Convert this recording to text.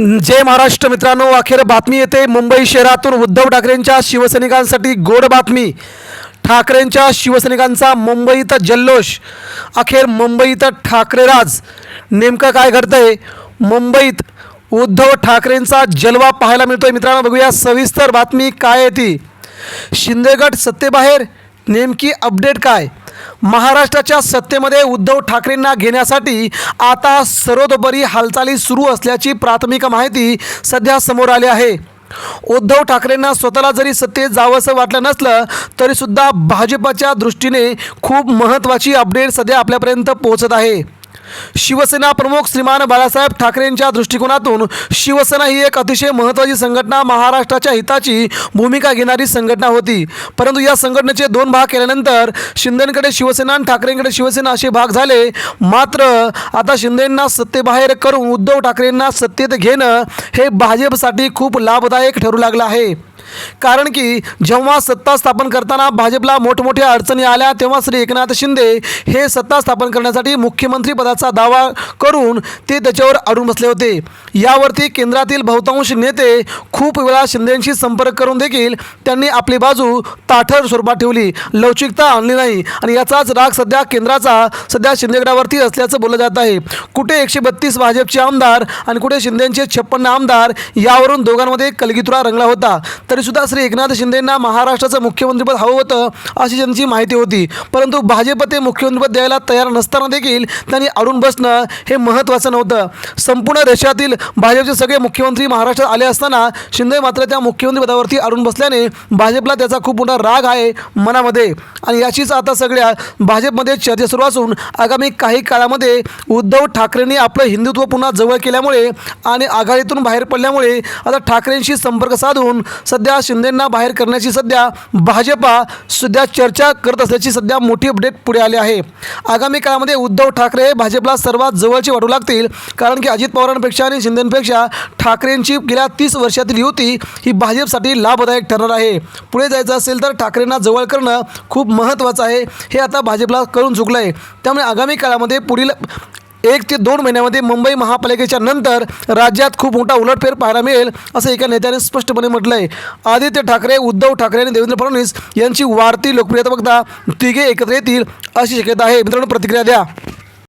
जय महाराष्ट्र मित्रांनो अखेर बातमी येते. मुंबई शहरातून उद्धव ठाकरेंच्या शिवसैनिकांसाठी गोड बातमी. ठाकरेंच्या शिवसैनिकांचा मुंबईत जल्लोष. अखेर मुंबईत ठाकरेराज नेमकं काय घडतंय? मुंबईत उद्धव ठाकरेंचा जलवा पाहायला मिळतोय मित्रांनो बघूया. सविस्तर बातमी काय आहे ती? शिंदेगड सत्तेबाहेर नेमकी अपडेट काय? महाराष्ट्राच्या सत्तेमध्ये उद्धव ठाकरेंना घेण्यासाठी आता सर्वतोपरी हालचाली सुरू असल्याची प्राथमिक माहिती सध्या समोर आली आहे. उद्धव ठाकरेंना स्वतःला जरी सत्तेत जावंसं वाटलं नसलं तरीसुद्धा भाजपाच्या दृष्टीने खूप महत्त्वाची अपडेट सध्या आपल्यापर्यंत पोहोचत आहे. शिवसेना प्रमुख श्रीमान बाळासाहेब ठाकरेंच्या दृष्टिकोनातून शिवसेना ही एक अतिशय महत्त्वाची संघटना महाराष्ट्राच्या हिताची भूमिका घेणारी संघटना होती. परंतु या संघटनेचे दोन भाग केल्यानंतर शिंदेकडे शिवसेना आणि ठाकरेंकडे शिवसेना असे भाग झाले. मात्र आता शिंदेंना सत्तेबाहेर करून उद्धव ठाकरेंना सत्तेत घेणं हे भाजपसाठी खूप लाभदायक ठरू लागलं आहे. कारण की जेव्हा सत्ता स्थापन करताना भाजपला मोठमोठ्या अडचणी आल्या तेव्हा श्री एकनाथ शिंदे हे सत्ता स्थापन करण्यासाठी मुख्यमंत्री पदाचा दावा करून ते त्याच्यावर अडून बसले होते. यावरती केंद्रातील बहुतांश नेते खूप वेळा शिंदेंशी संपर्क करून देखील त्यांनी आपली बाजू ताठर स्वरूपात ठेवली. लवचिकता आणली नाही आणि याचाच राग सध्या केंद्राचा सध्या शिंदेगडावरती असल्याचं बोललं जात आहे. कुठे एकशे बत्तीस भाजपचे आमदार आणि कुठे शिंदेचे छप्पन्न आमदार यावरून दोघांमध्ये कलगीतुरा रंगला होता. तरीसुद्धा श्री एकनाथ शिंदेंना महाराष्ट्राचं मुख्यमंत्रीपद हवं होतं अशी त्यांची माहिती होती. परंतु भाजप ते मुख्यमंत्रीपद द्यायला तयार नसताना देखील त्यांनी अडून बसणं हे महत्त्वाचं नव्हतं. संपूर्ण देशातील भाजपचे सगळे मुख्यमंत्री महाराष्ट्रात आले असताना शिंदे मात्र त्या मुख्यमंत्री पदावरती अडून बसल्याने भाजपला त्याचा खूप मोठा राग आहे मनामध्ये. आणि याचीच आता सगळ्या भाजपमध्ये चर्चा सुरू असून आगामी काही काळामध्ये उद्धव ठाकरेंनी आपलं हिंदुत्व पुन्हा जवळ केल्यामुळे आणि आघाडीतून बाहेर पडल्यामुळे आता ठाकरेंशी संपर्क साधून सध्या शिंदेंना बाहेर करण्याची सध्या भाजपा सध्या चर्चा करत असल्याची सध्या मोठी अपडेट पुढे आली आहे. आगामी काळामध्ये उद्धव ठाकरे हे भाजपला सर्वात जवळचे वाटू लागतील कारण की अजित पवारांपेक्षा आणि शिंदेपेक्षा ठाकरेंची गेल्या तीस वर्षातील युती ही भाजपसाठी लाभदायक ठरणार आहे. पुढे जायचं असेल तर ठाकरेंना जवळ करणं खूप महत्त्वाचं आहे. हे आता भाजपला कळून चुकलं आहे त्यामुळे आगामी काळामध्ये पुढील एक ते दोन महिन्यामध्ये मुंबई महापालिकेच्या नंतर राज्यात खूप मोठा उलटफेर पाहायला मिळेल असं एका नेत्याने स्पष्टपणे म्हटलं आहे आदित्य ठाकरे उद्धव ठाकरे आणि देवेंद्र फडणवीस यांची वाढती लोकप्रियता बघता तिघे एकत्र येतील अशी शक्यता आहे. मित्रांनो प्रतिक्रिया द्या.